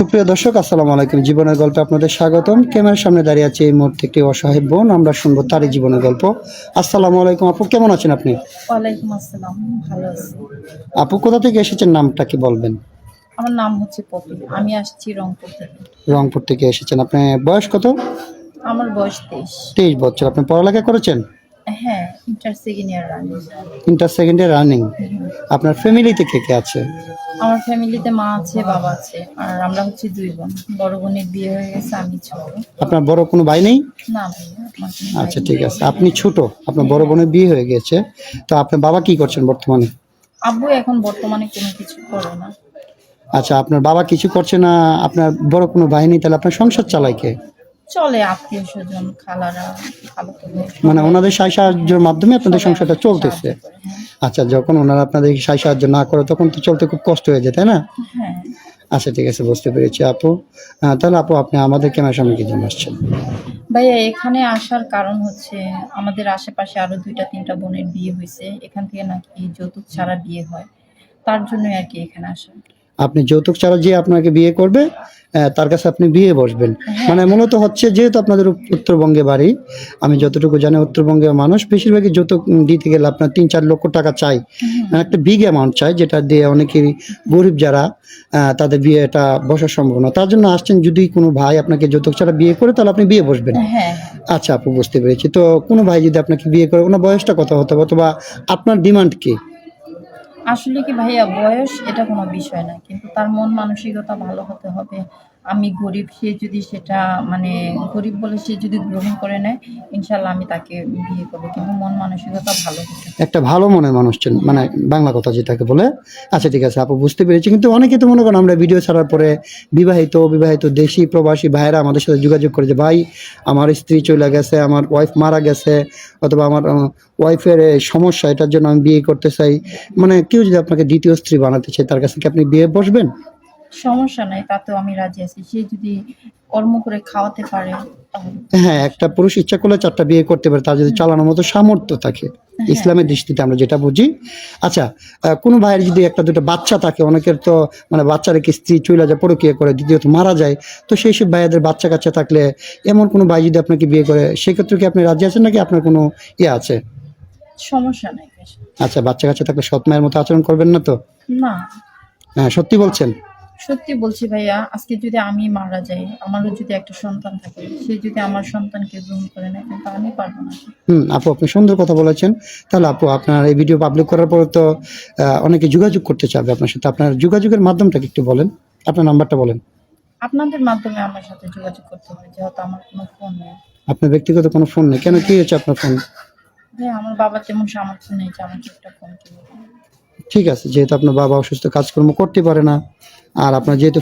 সুপ্রিয় দর্শক আসসালামু আলাইকুম। জীবনের গল্পে আপনাদের স্বাগতম। ক্যামেরার সামনে দাঁড়িয়ে আছে এই মুহূর্তে একটি অসহায় বোন। আমরা শুনব তারই জীবনের গল্প। আসসালামু আলাইকুম আপু কেমন আছেন আপনি? ওয়ালাইকুম আসসালাম ভালো আছি। আপু কোথা থেকে এসেছেন? নামটা কি বলবেন? আমার নাম হচ্ছে পপি। আমি আসছি রংপুর থেকে। রংপুর থেকে এসেছেন। আপনার বয়স কত? আমার বয়স তেইশ। তেইশ বছর। আপনি পড়ালেখা করেছেন? হ্যাঁ ইন্টার সেকেন্ড ইয়ার রানি ইন্টার সেকেন্ডে রানিং আপনার ফ্যামিলিতে কে কে আছে? আমার ফ্যামিলিতে মা আছে বাবা আছে আর আমরা হচ্ছে দুই বোন। বড় বোনের বিয়ে হয়ে গেছে আমি ছোট। আপনার বড় কোনো ভাই নেই? না ভাইয়া আমার কোনো ভাই আচ্ছা নেই। ঠিক আছে। আপনি ছোট আপনার বড় বোনের বিয়ে হয়ে গেছে। তো আপনার বাবা কি করছেন বর্তমানে? আব্বু এখন বর্তমানে কোনো কিছু করে না। আচ্ছা আপনার বাবা কিছু করছে না আপনার বড় কোনো ভাই নেই তাহলে আপনার সংসার চালায় কে? চলে আত্মীয় স্বজন খালারা খালো মানে ওনাদের সাহায্য সাহায্যের মাধ্যমে আপনাদের সংসারটা চলতেছে। আচ্ছা যখন ওনারা আপনাদের সাহায্য সাহায্য না করে তখন তো চলতে খুব কষ্ট হয়ে যায় তাই না? হ্যাঁ। আচ্ছা ঠিক আছে বুঝতে পেরেছি আপু। তাহলে আপু আপনি আমাদের ক্যামেরার সামনে কি জন্য আসছেন? ভাইয়া এখানে আসার কারণ হচ্ছে আমাদের আশেপাশে আরও দুইটা তিনটা বোনের বিয়ে হয়েছে। এখান থেকে নাকি যৌতুক ছাড়া বিয়ে হয়। তার জন্য আর কি এখানে আসা। আপনি যৌতুক ছাড়া যে আপনাকে বিয়ে করবে তার কাছে আপনি বিয়ে বসবেন। মানে মূলত হচ্ছে যেহেতু আপনাদের উত্তরবঙ্গে বাড়ি আমি যতটুকু জানি উত্তরবঙ্গের মানুষ বেশিরভাগই যৌতুক দিতে গেলে আপনার তিন চার লক্ষ টাকা চাই। মানে একটা বিগ অ্যামাউন্ট চাই যেটা দিয়ে অনেকেরই গরিব যারা তাদের বিয়েটা বসার সম্ভাবনা। তার জন্য আসছেন যদি কোনো ভাই আপনাকে যৌতুক ছাড়া বিয়ে করে তাহলে আপনি বিয়ে বসবেন। হ্যাঁ আচ্ছা আপু বুঝতে পেরেছি। তো কোনো ভাই যদি আপনাকে বিয়ে করে ওনার বয়সটা কত হতে হবে অথবা আপনার ডিমান্ড কি? আসলে কি ভাইয়া বয়স? এটা কোনো বিষয় না, কিন্তু তার মন মানসিকতা ভালো হতে হবে। আমি গরিব, সে যদি সেটা মানে গরিব বলে সে যদি গ্রহণ করে নেয় ইনশাল্লাহ আমি তাকে বিয়ে করব। কিন্তু মন মানসিকতা ভালো একটা ভালো মনের মানুষ ছিলেন মানে বাংলা কথা যেটাকে বলে। আচ্ছা ঠিক আছে, আপু, বুঝতে পেরেছি। কিন্তু অনেকে তো মনে করেন আমরা ভিডিও ছাড়ার পরে বিবাহিত, অবিবাহিত দেশি প্রবাসী ভাইরা আমাদের সাথে যোগাযোগ করে যে, ভাই, আমার স্ত্রী চলে গেছে, আমার ওয়াইফ মারা গেছে, অথবা আমার ওয়াইফের সমস্যা, এটার জন্য আমি বিয়ে করতে চাই। মানে কেউ যদি আপনাকে দ্বিতীয় স্ত্রী বানাতে চাই তার কাছে কি আপনি বিয়ে বসবেন? সমস্যা নাই তাতেও আমি রাজি আছি। সে যদি কর্ম করে খাওয়াতে পারে হ্যাঁ একটা পুরুষ ইচ্ছা করলে চারটা বিয়ে করতে পারে তার যদি চালানোর মতো সামর্থ্য থাকে ইসলামের দৃষ্টিতে আমরা যেটা বুঝি। আচ্ছা কোনো ভাইয়ের যদি একটা দুটো বাচ্চা থাকে অনেকের তো মানে বাচ্চা রেখে স্ত্রী চলে যায় পরকিয়া করে দ্বিতীয়ত মারা যায় তো সেই সব ভাইয়াদের বাচ্চা কাচ্চা থাকলে এমন কোনো ভাই যদি আপনাকে বিয়ে করে সেক্ষেত্রে কি আপনি রাজি আছেন নাকি আপনার কোনো ইয়ে আছে? সমস্যা নাই আচ্ছা বাচ্চা কাচ্চা থাকলে সৎ মায়ের মতো আচরণ করবেন না তো? না। হ্যাঁ সত্যি বলছেন? সত্যি বলছি ভাইয়া আজকে যদি আমি মারা যাই আমারও যদি একটা সন্তান থাকে সে যদি আমার সন্তানকে গ্রহণ করে নেয় কিন্তু আমি পারব না। হুম আপু আপনি সুন্দর কথা বলেছেন। তাহলে আপু আপনার এই ভিডিও পাবলিক করার পর তো অনেকে যোগাযোগ করতে চাবে আপনার সাথে। আপনার যোগাযোগের মাধ্যমটা কি একটু বলেন। আপনার নাম্বারটা বলেন। আপনাদের মাধ্যমে আমার সাথে যোগাযোগ করতে হবে যেহেতু আমার কোনো ফোন নেই। আপনার ব্যক্তিগত কোনো ফোন নেই? কেন কি হয়েছে আপনার ফোন? ভাইয়া আমার বাবা তেমন সামর্থ্য নেই যে আমাকে একটা ফোন কিনে। ঠিক আছে যেহেতু আপনার বাবা অসুস্থ কাজকর্ম করতে পারে না। আর আপনার যেহেতু